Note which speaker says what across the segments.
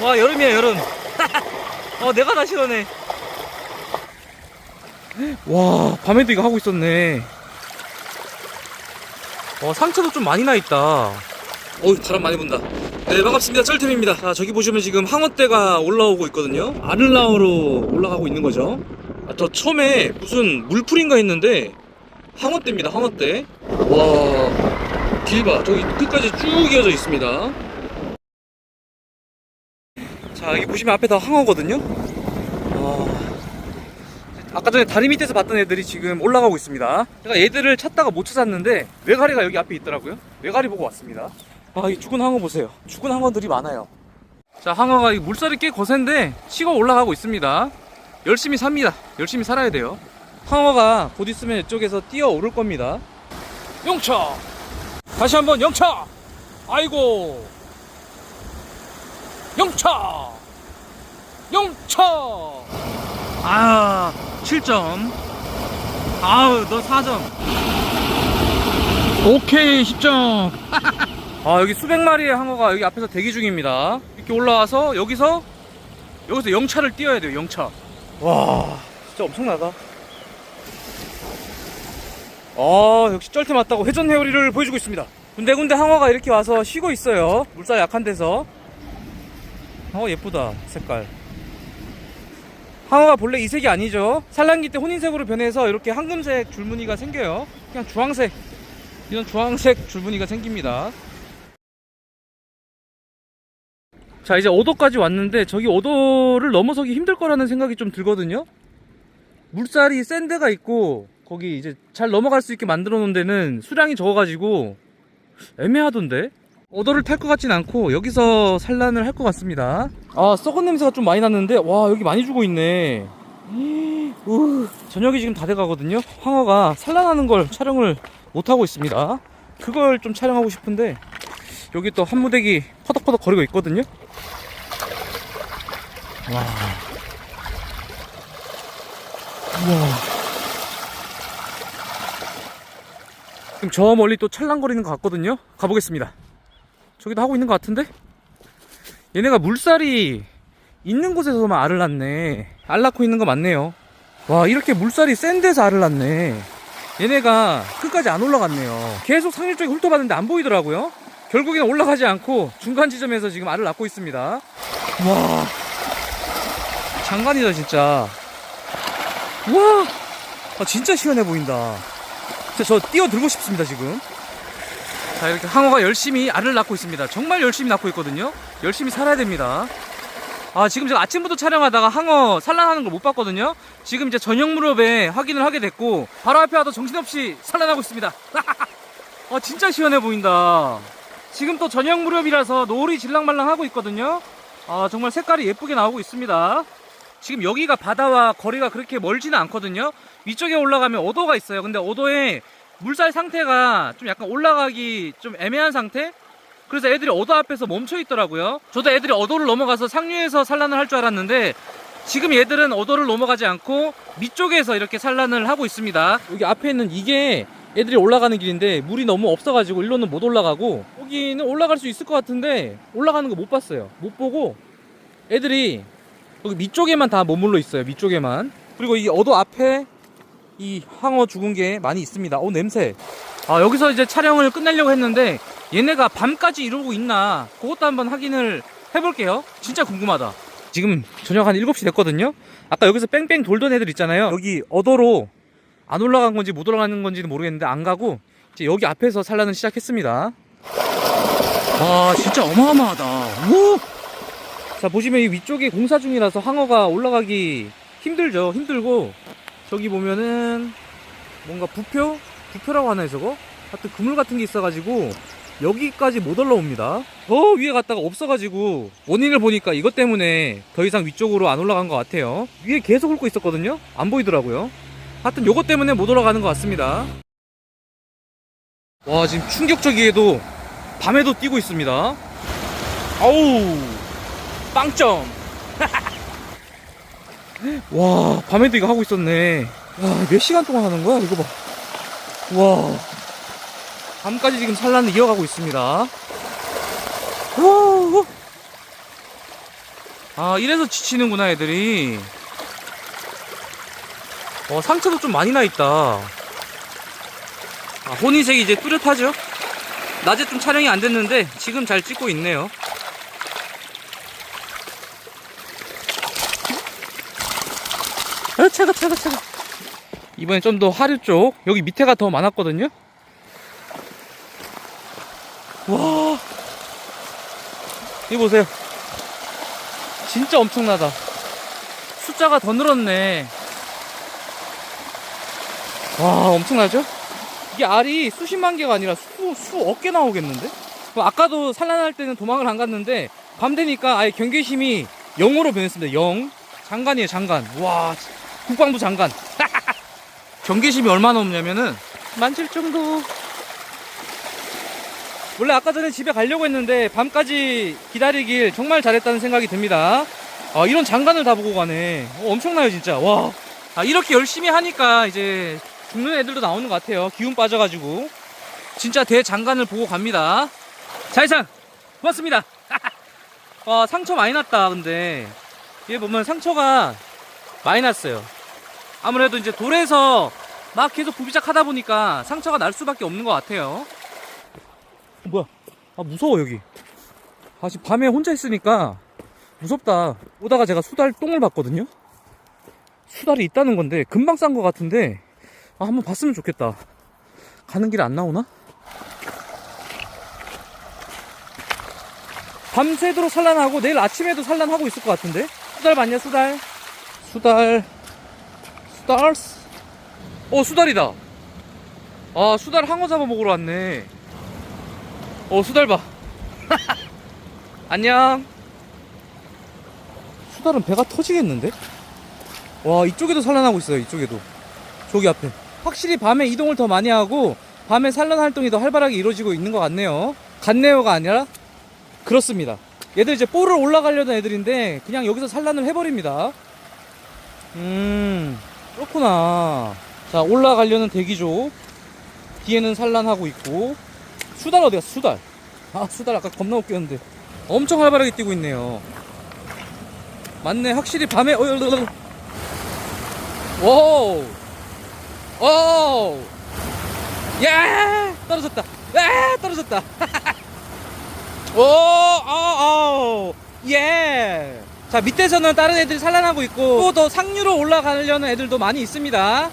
Speaker 1: 와 여름이야 여름. 어 내가 다 시원해 와 밤에도 이거 하고 있었네. 와 상처도 좀 많이 나 있다. 어우 바람 많이 분다. 네 반갑습니다. 쩔템입니다. 아, 저기 보시면 지금 항어대가 올라오고 있거든요. 낳으러 올라가고 있는 거죠. 아, 저 처음에 무슨 물풀인가 했는데 항어대입니다 항어대. 와 길봐. 저기 끝까지 쭉 이어져 있습니다 자 여기 보시면 앞에 다 항어거든요. 와. 아까 전에 다리 밑에서 봤던 애들이 지금 올라가고 있습니다. 제가 얘들을 찾다가 못 찾았는데 외가리가 여기 앞에 있더라고요. 외가리 보고 왔습니다. 아이 죽은 항어 보세요. 죽은 항어들이 많아요. 자 항어가 이 물살이 꽤 거센데 치고 올라가고 있습니다. 열심히 삽니다. 열심히 살아야 돼요. 항어가 곧 있으면 이쪽에서 뛰어 오를 겁니다. 영차! 다시 한번 영차! 아이고 영차 영차 아 7점. 아우 너 4점. 오케이 10점. 아 여기 수백 마리의 항어가 여기 앞에서 대기 중입니다. 이렇게 올라와서 여기서 여기서 영차를 띄어야 돼요 영차. 와 진짜 엄청나다. 아 역시 쩔테 맞다고 회전 회오리를 보여주고 있습니다. 군데군데 항어가 이렇게 와서 쉬고 있어요. 물살 약한 데서 어 예쁘다 색깔. 항어가 본래 이 색이 아니죠. 산란기 때 혼인색으로 변해서 이렇게 황금색 줄무늬가 생겨요. 그냥 주황색. 이런 주황색 줄무늬가 생깁니다. 자 이제 5도까지 왔는데 저기 5도를 넘어서기 힘들 거라는 생각이 좀 들거든요. 물살이 센 데가 있고 거기 이제 잘 넘어갈 수 있게 만들어 놓은 데는 수량이 적어가지고 애매하던데 5도를 탈 것 같진 않고 여기서 산란을 할 것 같습니다. 아 썩은 냄새가 좀 많이 났는데 와 여기 많이 주고 있네. 우, 저녁이 지금 다 돼가거든요? 황어가 산란하는 걸 촬영을 못하고 있습니다. 그걸 좀 촬영하고 싶은데 여기 또 한무대기 퍼덕퍼덕 거리고 있거든요? 와. 우와. 지금 저 멀리 또 찰랑거리는 것 같거든요? 가보겠습니다 저기도 하고 있는 것 같은데? 얘네가 물살이 있는 곳에서만 알을 낳네. 알 낳고 있는 거 맞네요. 와 이렇게 물살이 센 데서 알을 낳네. 얘네가 끝까지 안 올라갔네요. 계속 상류 쪽에 훑어봤는데 안 보이더라고요. 결국에는 올라가지 않고 중간 지점에서 지금 알을 낳고 있습니다. 와 장관이다 진짜. 와 아, 진짜 시원해 보인다. 진짜 저 뛰어들고 싶습니다 지금 자 이렇게 항어가 열심히 알을 낳고 있습니다. 정말 열심히 낳고 있거든요. 열심히 살아야 됩니다. 아 지금 제가 아침부터 촬영하다가 항어 산란하는 걸 못 봤거든요. 지금 이제 저녁 무렵에 확인을 하게 됐고 바로 앞에 와도 정신없이 산란하고 있습니다. 아 진짜 시원해 보인다. 지금 또 저녁 무렵이라서 노을이 질랑말랑 하고 있거든요. 아 정말 색깔이 예쁘게 나오고 있습니다. 지금 여기가 바다와 거리가 그렇게 멀지는 않거든요. 위쪽에 올라가면 오도가 있어요. 근데 오도에 물살 상태가 좀 약간 올라가기 좀 애매한 상태 그래서 애들이 어도 앞에서 멈춰 있더라고요. 저도 애들이 어도를 넘어가서 상류에서 산란을 할 줄 알았는데 지금 얘들은 어도를 넘어가지 않고 밑쪽에서 이렇게 산란을 하고 있습니다. 여기 앞에 있는 이게 애들이 올라가는 길인데 물이 너무 없어가지고 일로는 못 올라가고 여기는 올라갈 수 있을 것 같은데 올라가는 거 못 봤어요. 못 보고 애들이 여기 밑쪽에만 다 머물러 있어요. 밑쪽에만. 그리고 이 어도 앞에 이 황어 죽은 게 많이 있습니다. 어 냄새. 아 여기서 이제 촬영을 끝내려고 했는데 얘네가 밤까지 이러고 있나 그것도 한번 확인을 해볼게요. 진짜 궁금하다. 지금 저녁 한 7시 됐거든요. 아까 여기서 뺑뺑 돌던 애들 있잖아요. 여기 어도로 안 올라간 건지 못 올라가는 건지는 모르겠는데 안 가고 이제 여기 앞에서 산란을 시작했습니다. 아 진짜 어마어마하다. 오! 자 보시면 이 위쪽에 공사 중이라서 항어가 올라가기 힘들죠. 힘들고 저기 보면은 뭔가 부표? 부표라고 하나요 저거? 하여튼 그물 같은 게 있어가지고 여기까지 못 올라옵니다. 저 위에 갔다가 없어가지고 원인을 보니까 이것 때문에 더 이상 위쪽으로 안 올라간 것 같아요. 위에 계속 훑고 있었거든요. 안 보이더라고요. 하여튼 요것 때문에 못 올라가는 것 같습니다. 와 지금 충격적이게도 밤에도 뛰고 있습니다. 아우 빵점. 와 밤에도 이거 하고 있었네. 와몇 시간 동안 하는 거야 이거 봐. 와 밤까지 지금 산란을 이어가고 있습니다. 오, 아, 이래서 지치는구나, 애들이. 어, 상처도 좀 많이 나 있다. 아, 혼인색이 이제 뚜렷하죠? 낮에 좀 촬영이 안 됐는데, 지금 잘 찍고 있네요. 차가, 차가, 차가. 이번엔 좀 더 하류 쪽. 여기 밑에가 더 많았거든요? 와. 이거 보세요. 진짜 엄청나다. 숫자가 더 늘었네. 와, 엄청나죠? 이게 알이 수십만 개가 아니라 수, 수억 개 나오겠는데? 그 아까도 산란할 때는 도망을 안 갔는데, 밤 되니까 아예 경계심이 0으로 변했습니다. 0. 장관이에요, 장관. 와, 국방부 장관. 경계심이 얼마나 없냐면은, 만질 정도. 원래 아까 전에 집에 가려고 했는데 밤까지 기다리길 정말 잘했다는 생각이 듭니다. 아, 이런 장관을 다 보고 가네. 어, 엄청나요, 진짜. 와. 아, 이렇게 열심히 하니까 이제 죽는 애들도 나오는 것 같아요. 기운 빠져가지고. 진짜 대장관을 보고 갑니다. 자 이상! 고맙습니다. 와, 상처 많이 났다, 근데. 얘 보면 상처가 많이 났어요. 아무래도 이제 돌에서 막 계속 부비작 하다 보니까 상처가 날 수밖에 없는 것 같아요. 어, 뭐야? 아 무서워 여기. 아 지금 밤에 혼자 있으니까 무섭다. 오다가 제가 수달 똥을 봤거든요. 수달이 있다는 건데 금방 싼 것 같은데 아 한번 봤으면 좋겠다. 가는 길에 안 나오나? 밤새도록 산란하고 내일 아침에도 산란하고 있을 것 같은데 수달 봤냐 수달? 수달 수달스? 어 수달이다. 아 수달 항어 잡아 먹으러 왔네. 어 수달 봐. 안녕. 수달은 배가 터지겠는데? 와 이쪽에도 산란하고 있어요 이쪽에도. 저기 앞에. 확실히 밤에 이동을 더 많이 하고 밤에 산란 활동이 더 활발하게 이루어지고 있는 것 같네요. 같네요가 아니라? 그렇습니다. 얘들 이제 볼을 올라가려던 애들인데 그냥 여기서 산란을 해버립니다. 음 그렇구나 자 올라가려는 대기조 뒤에는 산란하고 있고 수달 어디 갔어 수달 아 수달 아까 겁나 웃겼는데 엄청 활발하게 뛰고 있네요 맞네 확실히 밤에 어, 어, 어. 오 오! 야! 떨어졌다. 야! 떨어졌다. 오! 어, 어. 예! 자, 밑에서는 다른 애들이 산란하고 있고 또 더 상류로 올라가려는 애들도 많이 있습니다.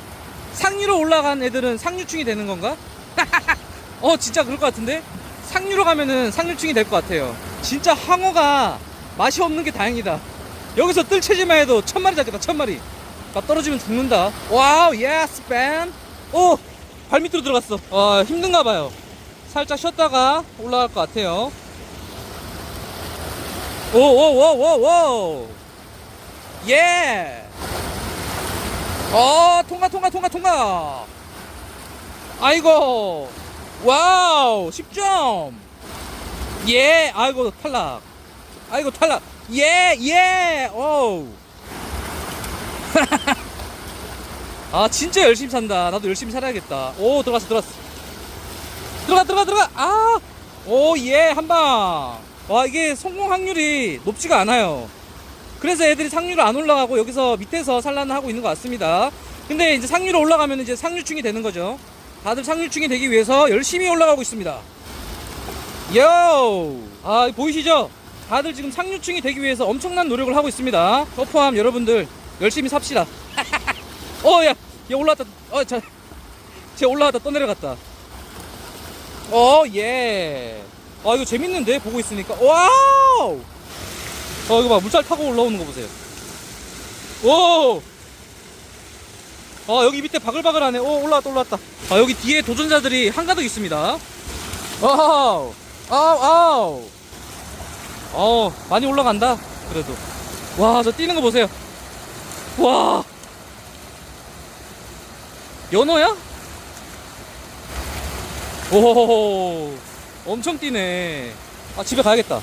Speaker 1: 상류로 올라간 애들은 상류충이 되는 건가? 어, 진짜 그럴 것 같은데? 상류로 가면은 상류충이 될 것 같아요. 진짜 항어가 맛이 없는 게 다행이다. 여기서 뜰채지만 해도 천 마리 잡겠다, 천 마리. 나 떨어지면 죽는다. 와우, 예스, 밴. 오, 발밑으로 들어갔어. 아, 힘든가 봐요. 살짝 쉬었다가 올라갈 것 같아요. 오, 오, 오, 오, 오. 예. 어, 통과, 통과, 통과, 통과. 아이고. 와우, 10점. 예, 아이고, 탈락. 아이고, 탈락. 예, 예, 오우. 아 진짜 열심히 산다 나도 열심히 살아야겠다 오 들어갔어 들어갔어 들어가 들어가 들어가 아오예 한방 와 이게 성공 확률이 높지가 않아요. 그래서 애들이 상류로 안 올라가고 여기서 밑에서 산란을 하고 있는 것 같습니다. 근데 이제 상류로 올라가면 이제 상류충이 되는 거죠. 다들 상류충이 되기 위해서 열심히 올라가고 있습니다. 요 아 보이시죠? 다들 지금 상류충이 되기 위해서 엄청난 노력을 하고 있습니다. 저 포함 여러분들 열심히 삽시다. 어, 야, 얘 올라왔다. 어, 자, 쟤 올라왔다. 떠내려갔다. 어, 예. 아, 이거 재밌는데 보고 있으니까. 와우. 어, 이거 봐, 물살 타고 올라오는 거 보세요. 오. 아, 여기 밑에 바글바글하네. 오, 올라왔다, 올라왔다. 아, 여기 뒤에 도전자들이 한가득 있습니다. 와우. 아우, 아우. 어, 많이 올라간다. 그래도. 와, 저 뛰는 거 보세요. 와. 연어야? 오 엄청 뛰네. 아 집에 가야겠다